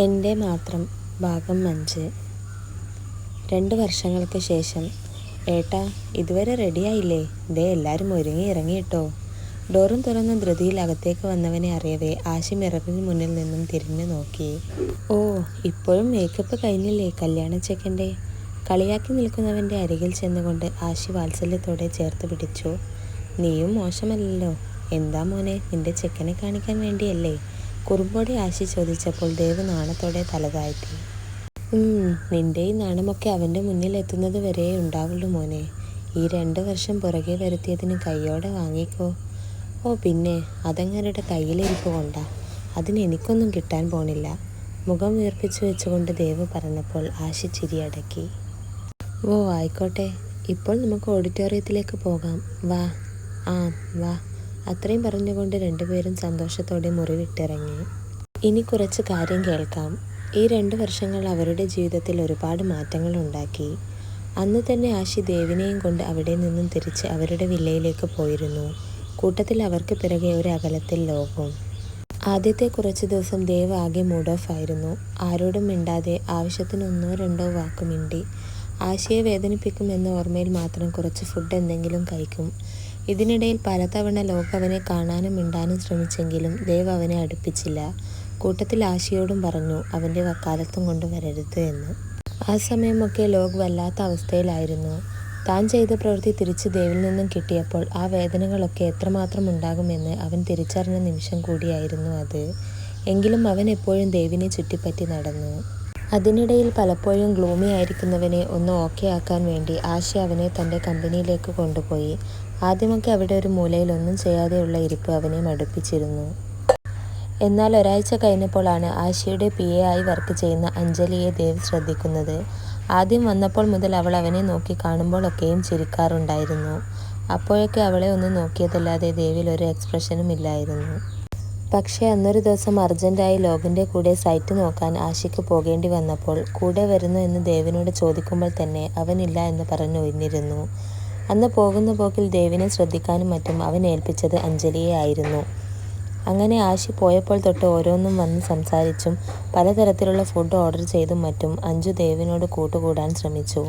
എന്റെ മാത്രം ഭാഗം അഞ്ച്. രണ്ട് വർഷങ്ങൾക്ക് ശേഷം ഏട്ടാ ഇതുവരെ റെഡിയായില്ലേ ദേ എല്ലാവരും ഒരുങ്ങി ഇറങ്ങിയിട്ടോ ഡോറും തുറന്ന ധൃതിയിൽ അകത്തേക്ക് വന്നവനെ അറിയവേ ആശി മിററിന് മുന്നിൽ നിന്നും തിരിഞ്ഞു നോക്കി. ഓ ഇപ്പോഴും മേക്കപ്പ് കഴിഞ്ഞില്ലേ കല്യാണ ചെക്കന്റെ കളിയാക്കി നിൽക്കുന്നവന്റെ അരികിൽ ചെന്നുകൊണ്ട് ആശി വാത്സല്യത്തോടെ ചേർത്ത് പിടിച്ചു. നീയും മോശമല്ലല്ലോ. എന്താ മോനെ നിന്റെ ചെക്കനെ കാണിക്കാൻ വേണ്ടിയല്ലേ? കുറുമ്പോടെ ആശി ചോദിച്ചപ്പോൾ ദേവ് നാണത്തോടെ തലതാഴ്ത്തി. നിന്റെ ഈ നാണമൊക്കെ അവന്റെ മുന്നിൽ എത്തുന്നത് വരെ ഉണ്ടാവുള്ളൂ മോനെ. ഈ രണ്ട് വർഷം പുറകെ വരുത്തിയതിന് കൈയോടെ വാങ്ങിക്കോ. ഓ പിന്നെ അതങ്ങരുടെ കയ്യിലിരിപ്പ് കൊണ്ടാ. അതിന് എനിക്കൊന്നും കിട്ടാൻ പോണില്ല. മുഖം വീർപ്പിച്ചു വെച്ചുകൊണ്ട് ദേവ് പറഞ്ഞപ്പോൾ ആശി ചിരി അടക്കി. ഓ ആയിക്കോട്ടെ. ഇപ്പോൾ നമുക്ക് ഓഡിറ്റോറിയത്തിലേക്ക് പോകാം. വാ. ആ വാ. അത്രയും പറഞ്ഞുകൊണ്ട് രണ്ടുപേരും സന്തോഷത്തോടെ മുറി വിട്ടിറങ്ങി ഇനി കുറച്ച് കാര്യം കേൾക്കാം. ഈ രണ്ട് വർഷങ്ങൾ അവരുടെ ജീവിതത്തിൽ ഒരുപാട് മാറ്റങ്ങൾ ഉണ്ടാക്കി. അന്ന് തന്നെ ആശി ദേവിനെയും കൊണ്ട് അവിടെ നിന്നും തിരിച്ച് അവരുടെ വില്ലയിലേക്ക് പോയിരുന്നു. കൂട്ടത്തിൽ അവർക്ക് പിറകെ ഒരു അകലത്തിൽ ലോകവും. ആദ്യത്തെ കുറച്ച് ദിവസം ദേവ് ആകെ മൂഡ് ഓഫ് ആയിരുന്നു. ആരോടും മിണ്ടാതെ ആവശ്യത്തിന് ഒന്നോ രണ്ടോ വാക്ക് മിണ്ടി ആശയെ വേദനിപ്പിക്കുമെന്ന ഓർമ്മയിൽ മാത്രം കുറച്ച് ഫുഡ് എന്തെങ്കിലും കഴിക്കും. ഇതിനിടയിൽ പലതവണ ലോകവനെ കാണാനും മിണ്ടാനും ശ്രമിച്ചെങ്കിലും ദേവ് അവനെ അടുപ്പിച്ചില്ല. കൂട്ടത്തിൽ ആശയോടും പറഞ്ഞു അവന്റെ വക്കാലത്തും കൊണ്ട് വരരുത് എന്ന്. ആ സമയമൊക്കെ ലോക് വല്ലാത്ത അവസ്ഥയിലായിരുന്നു. താൻ ചെയ്ത പ്രവൃത്തി തിരിച്ച് ദേവിൽ നിന്നും കിട്ടിയപ്പോൾ ആ വേദനകളൊക്കെ എത്രമാത്രം ഉണ്ടാകുമെന്ന് അവൻ തിരിച്ചറിഞ്ഞ നിമിഷം കൂടിയായിരുന്നു അത്. എങ്കിലും അവൻ എപ്പോഴും ദേവിനെ ചുറ്റിപ്പറ്റി നടന്നു. അതിനിടയിൽ പലപ്പോഴും ഗ്ലൂമി ആയിരിക്കുന്നവനെ ഒന്ന് ഓക്കെ ആക്കാൻ വേണ്ടി ആശ അവനെ തന്റെ കമ്പനിയിലേക്ക് കൊണ്ടുപോയി. ആദ്യമൊക്കെ അവിടെ ഒരു മൂലയിലൊന്നും ചെയ്യാതെയുള്ള ഇരിപ്പ് അവനെ മടുപ്പിച്ചിരുന്നു എന്നാൽ ഒരാഴ്ച കഴിഞ്ഞപ്പോഴാണ് ആശയുടെ പി എ ആയി വർക്ക് ചെയ്യുന്ന അഞ്ജലിയെ ദേവ് ശ്രദ്ധിക്കുന്നത്. ആദ്യം വന്നപ്പോൾ മുതൽ അവൾ അവനെ നോക്കി കാണുമ്പോഴൊക്കെയും ചിരിക്കാറുണ്ടായിരുന്നു. അപ്പോഴൊക്കെ അവളെ ഒന്ന് നോക്കിയതല്ലാതെ ദേവിൽ ഒരു എക്സ്പ്രഷനും ഇല്ലായിരുന്നു. പക്ഷേ അന്നൊരു ദിവസം അർജന്റായി ലോകിന്റെ കൂടെ സൈറ്റ് നോക്കാൻ ആശയ്ക്ക് പോകേണ്ടി വന്നപ്പോൾ കൂടെ വരുന്നു എന്ന് ദേവിനോട് ചോദിക്കുമ്പോൾ തന്നെ അവനില്ല എന്ന് പറഞ്ഞു ഒഴിഞ്ഞിരുന്നു. അന്ന് പോകുന്ന പോക്കിൽ ദേവിനെ ശ്രദ്ധിക്കാനും മറ്റും അവൻ ഏൽപ്പിച്ചത് അഞ്ജലിയെ ആയിരുന്നു അങ്ങനെ ആശി പോയപ്പോൾ തൊട്ട് ഓരോന്നും വന്ന് സംസാരിച്ചും പലതരത്തിലുള്ള ഫുഡ് ഓർഡർ ചെയ്തും മറ്റും അഞ്ജു ദേവിനോട് കൂട്ടുകൂടാൻ ശ്രമിച്ചു.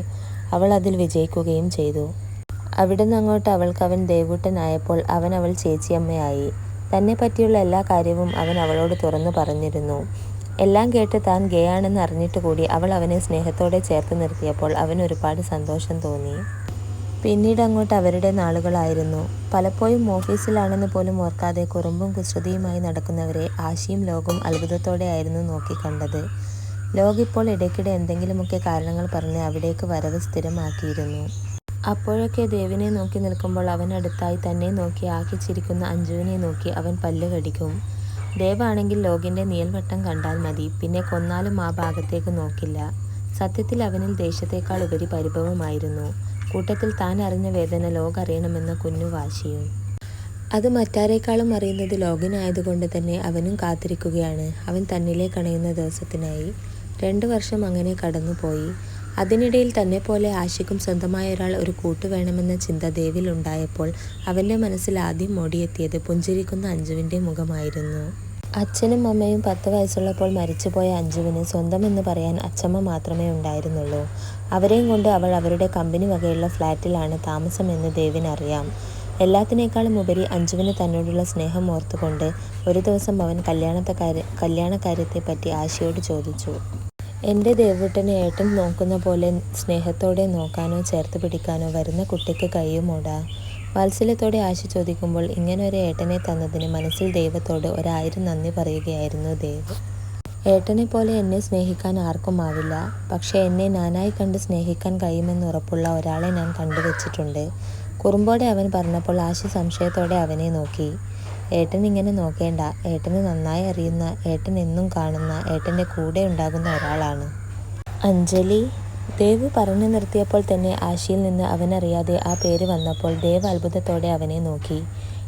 അവൾ അതിൽ വിജയിക്കുകയും ചെയ്തു. അവിടെ നിന്നങ്ങോട്ട് അവൾക്ക് അവൻ ദേവൂട്ടനായപ്പോൾ അവൻ അവൾ ചേച്ചിയമ്മയായി. തന്നെ പറ്റിയുള്ള എല്ലാ കാര്യവും അവൻ അവളോട് തുറന്നു പറഞ്ഞിരുന്നു. എല്ലാം കേട്ട് താൻ ഗേ ആണെന്ന് അറിഞ്ഞിട്ട് കൂടി അവൾ അവനെ സ്നേഹത്തോടെ ചേർത്ത് നിർത്തിയപ്പോൾ അവൻ ഒരുപാട് സന്തോഷം തോന്നി. പിന്നീട് അങ്ങോട്ട് അവരുടെ നാളുകളായിരുന്നു. പലപ്പോഴും ഓഫീസിലാണെന്ന് പോലും ഓർക്കാതെ കുറുമ്പും കുസൃതിയുമായി നടക്കുന്നവരെ ആശയും ലോകം അത്ഭുതത്തോടെയായിരുന്നു നോക്കിക്കണ്ടത്. ലോക ഇപ്പോൾ ഇടയ്ക്കിടെ എന്തെങ്കിലുമൊക്കെ കാരണങ്ങൾ പറഞ്ഞ് അവിടേക്ക് വരവ് സ്ഥിരമാക്കിയിരുന്നു. അപ്പോഴൊക്കെ ദേവിനെ നോക്കി നിൽക്കുമ്പോൾ അവൻ അടുത്തായി തന്നെ നോക്കി ആക്കിച്ചിരിക്കുന്ന അഞ്ജുവിനെ നോക്കി അവൻ പല്ല് കടിക്കും. ദേവാണെങ്കിൽ ലോകിന്റെ നീൽവട്ടം കണ്ടാൽ മതി പിന്നെ കൊന്നാലും ആ ഭാഗത്തേക്ക് നോക്കില്ല. സത്യത്തിൽ അവനിൽ ദേശത്തേക്കാൾ ഉപരി പരിഭവമായിരുന്നു. കൂട്ടത്തിൽ താൻ അറിഞ്ഞ വേദന ലോക അറിയണമെന്ന കുഞ്ഞു വാശിയും. അത് മറ്റാരേക്കാളും അറിയുന്നത് ലോകിനായതുകൊണ്ട് തന്നെ അവനും കാത്തിരിക്കുകയാണ്. അവൻ തന്നിലേക്ക് അണയുന്ന ദിവസത്തിനായി. രണ്ടു വർഷം അങ്ങനെ കടന്നുപോയി. അതിനിടയിൽ തന്നെ പോലെ ആശിക്കും സ്വന്തമായ ഒരാൾ ഒരു കൂട്ട് വേണമെന്ന ചിന്ത ദേവിൽ ഉണ്ടായപ്പോൾ അവന്റെ മനസ്സിൽ ആദ്യം ഓടിയെത്തിയത് പുഞ്ചിരിക്കുന്ന അഞ്ജുവിന്റെ മുഖമായിരുന്നു. അച്ഛനും അമ്മയും പത്ത് വയസ്സുള്ളപ്പോൾ മരിച്ചുപോയ അഞ്ജുവിന് സ്വന്തം എന്ന് പറയാൻ അച്ഛമ്മ മാത്രമേ ഉണ്ടായിരുന്നുള്ളൂ. അവരെയും കൊണ്ട് അവൾ അവരുടെ കമ്പനി വകയുള്ള ഫ്ലാറ്റിലാണ് താമസമെന്ന് ദേവിനറിയാം എല്ലാത്തിനേക്കാളും ഉപരി അഞ്ജുവിന് തന്നോടുള്ള സ്നേഹം ഓർത്തുകൊണ്ട് ഒരു ദിവസം അവൻ കല്യാണത്തെ കാര്യ കല്യാണ കാര്യത്തെപ്പറ്റി ആശയോട് ചോദിച്ചു. എന്റെ ദേവൂട്ടനെ ഏട്ടൻ നോക്കുന്ന പോലെ സ്നേഹത്തോടെ നോക്കാനോ ചേർത്ത് പിടിക്കാനോ വരുന്ന കുട്ടിക്ക് കഴിയുമോടാ? വാത്സല്യത്തോടെ ആശ ചോദിക്കുമ്പോൾ ഇങ്ങനൊരു ഏട്ടനെ തന്നതിന് മനസ്സിൽ ദൈവത്തോട് ഒരായിരം നന്ദി പറയുകയായിരുന്നു ദേവ്. ഏട്ടനെ പോലെ എന്നെ സ്നേഹിക്കാൻ ആർക്കും ആവില്ല. പക്ഷേ എന്നെ നാനായി കണ്ട് സ്നേഹിക്കാൻ കഴിയുമെന്ന് ഉറപ്പുള്ള ഒരാളെ ഞാൻ കണ്ടുവച്ചിട്ടുണ്ട്. കുറുമ്പോടെ അവൻ പറഞ്ഞപ്പോൾ ആശി സംശയത്തോടെ അവനെ നോക്കി. ഏട്ടൻ ഇങ്ങനെ നോക്കേണ്ട. ഏട്ടന് നന്നായി അറിയുന്ന ഏട്ടൻ എന്നും കാണുന്ന ഏട്ടന്റെ കൂടെ ഉണ്ടാകുന്ന ഒരാളാണ്. അഞ്ജലി ദേവ് പറഞ്ഞു നിർത്തിയപ്പോൾ തന്നെ ആശയിൽ നിന്ന് അവനറിയാതെ ആ പേര് വന്നപ്പോൾ ദേവ് അത്ഭുതത്തോടെ അവനെ നോക്കി.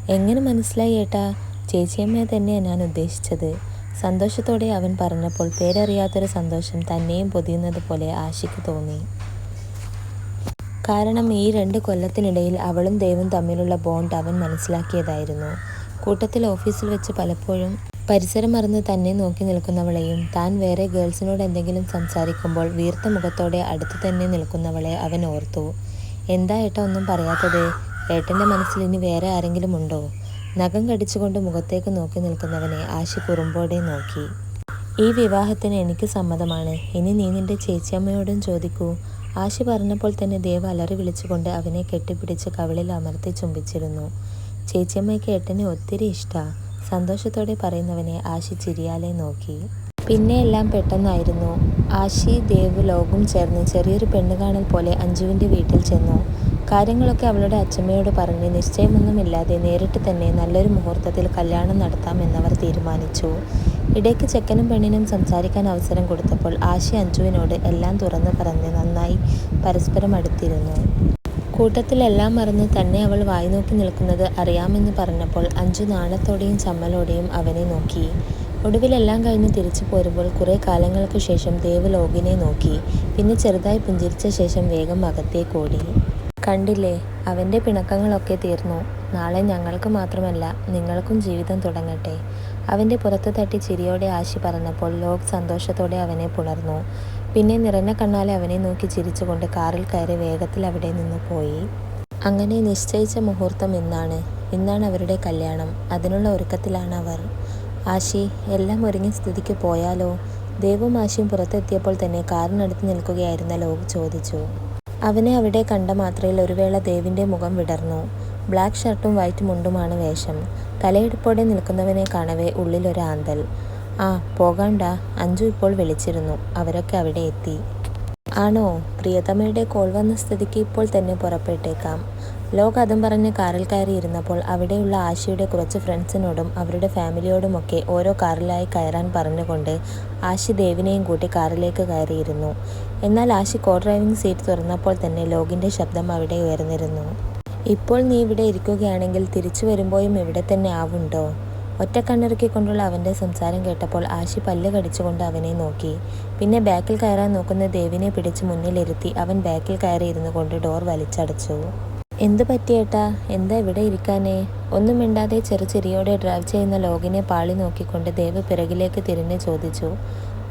എങ്ങനെ മനസ്സിലായി ഏട്ടാ? ചേച്ചിയമ്മയെ തന്നെയാണ് ഞാൻ ഉദ്ദേശിച്ചത്. സന്തോഷത്തോടെ അവൻ പറഞ്ഞപ്പോൾ പേരറിയാത്തൊരു സന്തോഷം തന്നെയും പൊതിയുന്നത് പോലെ ആശയ്ക്ക് തോന്നി. കാരണം ഈ രണ്ട് കൊല്ലത്തിനിടയിൽ അവളും ദേവും തമ്മിലുള്ള ബോണ്ട് അവൻ മനസ്സിലാക്കിയതായിരുന്നു. കൂട്ടത്തിൽ ഓഫീസിൽ വെച്ച് പലപ്പോഴും പരിസരം മറന്ന് തന്നെ നോക്കി നിൽക്കുന്നവളെയും താൻ വേറെ ഗേൾസിനോട് എന്തെങ്കിലും സംസാരിക്കുമ്പോൾ വീർത്ത മുഖത്തോടെ അടുത്തു തന്നെ നിൽക്കുന്നവളെ അവൻ ഓർത്തു. എന്താ ഏട്ട ഒന്നും പറയാത്തത്? ഏട്ടന്റെ മനസ്സിൽ ഇനി വേറെ ആരെങ്കിലും ഉണ്ടോ? നഖം കടിച്ചുകൊണ്ട് മുഖത്തേക്ക് നോക്കി നിൽക്കുന്നവനെ ആശി കുറുമ്പോടെ നോക്കി. ഈ വിവാഹത്തിന് എനിക്ക് സമ്മതമാണ്. ഇനി നീ നിന്റെ ചേച്ചിയമ്മയോടും ചോദിക്കൂ. ആശി പറഞ്ഞപ്പോൾ തന്നെ ദേവ് അലറി വിളിച്ചുകൊണ്ട് അവനെ കെട്ടിപ്പിടിച്ച് കവിളിൽ അമർത്തി ചുംബിച്ചിരുന്നു. ചേച്ചിയമ്മയ്ക്ക് ഏട്ടനെ ഒത്തിരി ഇഷ്ടാ. സന്തോഷത്തോടെ പറയുന്നവനെ ആശി ചിരിയാലെ നോക്കി. പിന്നെ എല്ലാം പെട്ടെന്നായിരുന്നു. ആശി ദേവ് ലോകും ചേർന്ന് ചെറിയൊരു പെണ്ണ് കാണൽ പോലെ അഞ്ജുവിന്റെ വീട്ടിൽ ചെന്നു. കാര്യങ്ങളൊക്കെ അവളുടെ അച്ഛമ്മയോട് പറഞ്ഞ് നിശ്ചയമൊന്നുമില്ലാതെ നേരിട്ട് തന്നെ നല്ലൊരു മുഹൂർത്തത്തിൽ കല്യാണം നടത്താമെന്നവർ തീരുമാനിച്ചു. ഇടയ്ക്ക് ചെക്കനും പെണ്ണിനും സംസാരിക്കാൻ അവസരം കൊടുത്തപ്പോൾ ആശി അഞ്ജുവിനോട് എല്ലാം തുറന്നു പറഞ്ഞ് നന്നായി പരസ്പരം അടുത്തിരുന്നു. കൂട്ടത്തിൽ എല്ലാം മറന്ന് തന്നെ അവൾ വായി നോക്കി നിൽക്കുന്നത് അറിയാമെന്ന് പറഞ്ഞപ്പോൾ അഞ്ചു നാണത്തോടെയും ചമ്മലോടെയും അവനെ നോക്കി. ഒടുവിലെല്ലാം കഴിഞ്ഞ് തിരിച്ചു പോരുമ്പോൾ കുറേ കാലങ്ങൾക്ക് ശേഷം ദേവ് ലോകിനെ നോക്കി. പിന്നെ ചെറുതായി പുഞ്ചിരിച്ച ശേഷം വേഗം അകത്തേക്കോടി കണ്ടില്ലേ അവന്റെ പിണക്കങ്ങളൊക്കെ തീർന്നു. നാളെ ഞങ്ങൾക്ക് മാത്രമല്ല നിങ്ങൾക്കും ജീവിതം തുടങ്ങട്ടെ. അവന്റെ പുറത്ത് തട്ടി ചിരിയോടെ ആശി പറഞ്ഞപ്പോൾ ലോക് സന്തോഷത്തോടെ അവനെ പുണർന്നു. പിന്നെ നിറഞ്ഞ കണ്ണാലെ അവനെ നോക്കി ചിരിച്ചുകൊണ്ട് കാറിൽ കയറി വേഗത്തിൽ അവിടെ നിന്ന് പോയി. അങ്ങനെ നിശ്ചയിച്ച മുഹൂർത്തം ഇന്നാണ്. ഇന്നാണ് അവരുടെ കല്യാണം. അതിനുള്ള ഒരുക്കത്തിലാണ് അവർ. ആശി എല്ലാം ഒരുങ്ങി സ്ഥിതിക്ക് പോയാലോ? ദേവും ആശിയും പുറത്തെത്തിയപ്പോൾ തന്നെ കാറിനടുത്ത് നിൽക്കുകയായിരുന്ന ലോക് ചോദിച്ചു. അവനെ അവിടെ കണ്ട മാത്രയിൽ ഒരു വേള ദേവിന്റെ മുഖം വിടർന്നു. ബ്ലാക്ക് ഷർട്ടും വൈറ്റ് മുണ്ടുമാണ് വേഷം. തലയെടുപ്പോടെ നിൽക്കുന്നവനെ കാണവേ ഉള്ളിലൊരാന്തൽ. ആ പോകണ്ട. അഞ്ജു ഇപ്പോൾ വിളിച്ചിരുന്നു. അവരൊക്കെ അവിടെ എത്തി. ആണോ? പ്രിയതമയുടെ കോൾ വന്ന സ്ഥിതിക്ക് ഇപ്പോൾ തന്നെ പുറപ്പെട്ടേക്കാം. ലോക അതും പറഞ്ഞ് കാറിൽ കയറി ഇരുന്നപ്പോൾ അവിടെയുള്ള ആശിയുടെ കുറച്ച് ഫ്രണ്ട്സിനോടും അവരുടെ ഫാമിലിയോടുമൊക്കെ ഓരോ കാറിലായി കയറാൻ പറഞ്ഞുകൊണ്ട് ആശി ദേവിനെയും കൂട്ടി കാറിലേക്ക് കയറിയിരുന്നു. എന്നാൽ ആശി കോ ഡ്രൈവിംഗ് സീറ്റ് തുറന്നപ്പോൾ തന്നെ ലോകിന്റെ ശബ്ദം അവിടെ ഉയർന്നിരുന്നു. ഇപ്പോൾ നീ ഇവിടെ ഇരിക്കുകയാണെങ്കിൽ തിരിച്ചു വരുമ്പോഴും ഇവിടെ തന്നെ ആവുണ്ടോ? ഒറ്റ കണ്ണിറുക്കിക്കൊണ്ടുള്ള അവന്റെ സംസാരം കേട്ടപ്പോൾ ആശി പല്ല് കടിച്ചുകൊണ്ട് അവനെ നോക്കി. പിന്നെ ബാക്കിൽ കയറാൻ നോക്കുന്ന ദേവിനെ പിടിച്ച് മുന്നിലിരുത്തി അവൻ ബാക്കിൽ കയറി ഇരുന്നു കൊണ്ട് ഡോർ വലിച്ചടച്ചു. എന്തു പറ്റിയേട്ടാ എന്താ ഇവിടെ ഇരിക്കാനേ? ഒന്നും മിണ്ടാതെ ചെറുചിരിയോടെ ഡ്രൈവ് ചെയ്യുന്ന ലോകിനെ പാളി നോക്കിക്കൊണ്ട് ദേവ് പിറകിലേക്ക് തിരിഞ്ഞ് ചോദിച്ചു.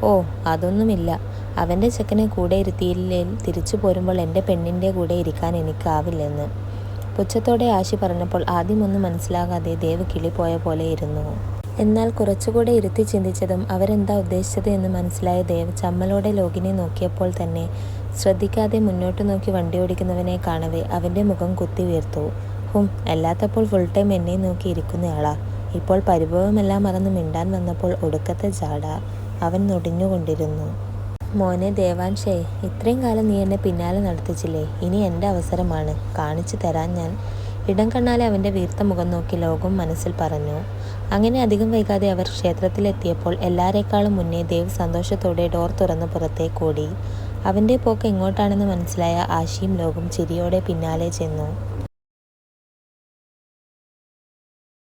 ഓ അതൊന്നുമില്ല. അവന്റെ ചെക്കനെ കൂടെ ഇരുത്തിയില്ലേ? തിരിച്ചു പോരുമ്പോൾ എന്റെ പെണ്ണിന്റെ കൂടെ ഇരിക്കാൻ എനിക്കാവില്ലെന്ന്. പുച്ഛത്തോടെ ആശി പറഞ്ഞപ്പോൾ ആദ്യമൊന്നും മനസ്സിലാകാതെ ദേവ് കിളിപോയ പോലെ ഇരുന്നു. എന്നാൽ കുറച്ചുകൂടെ ഇരുത്തി ചിന്തിച്ചതും അവരെന്താ ഉദ്ദേശിച്ചത് എന്ന് മനസ്സിലായ ദേവ് ചമ്മലോടെ ലോകിനെ നോക്കിയപ്പോൾ തന്നെ ശ്രദ്ധിക്കാതെ മുന്നോട്ട് നോക്കി വണ്ടി ഓടിക്കുന്നവനെ കാണവേ അവന്റെ മുഖം കുത്തി വീർത്തു. ഹും അല്ലാത്തപ്പോൾ ഫുൾ ടൈം എന്നെ നോക്കി ഇരിക്കുന്നയാളാ. ഇപ്പോൾ പരിഭവമെല്ലാം മറന്ന് മിണ്ടാൻ വന്നപ്പോൾ ഒടുക്കത്തെ ജാട. അവൻ നൊടിഞ്ഞുകൊണ്ടിരുന്നു. മോനെ ദേവാൻഷേ ഇത്രയും കാലം നീ എന്നെ പിന്നാലെ നടത്തിച്ചില്ലേ? ഇനി എന്റെ അവസരമാണ്. കാണിച്ചു തരാൻ ഞാൻ. ഇടം കണ്ണാലെ അവന്റെ വീർത്ത മുഖം നോക്കി ലോകം മനസ്സിൽ പറഞ്ഞു. അങ്ങനെ അധികം വൈകാതെ അവർ ക്ഷേത്രത്തിലെത്തിയപ്പോൾ എല്ലാരേക്കാളും മുന്നേ ദേവ് സന്തോഷത്തോടെ ഡോർ തുറന്ന് പുറത്തേക്കോടി അവന്റെ പോക്ക് എങ്ങോട്ടാണെന്ന് മനസ്സിലായ ആശിയും ലോകം ചിരിയോടെ പിന്നാലെ ചെന്നു.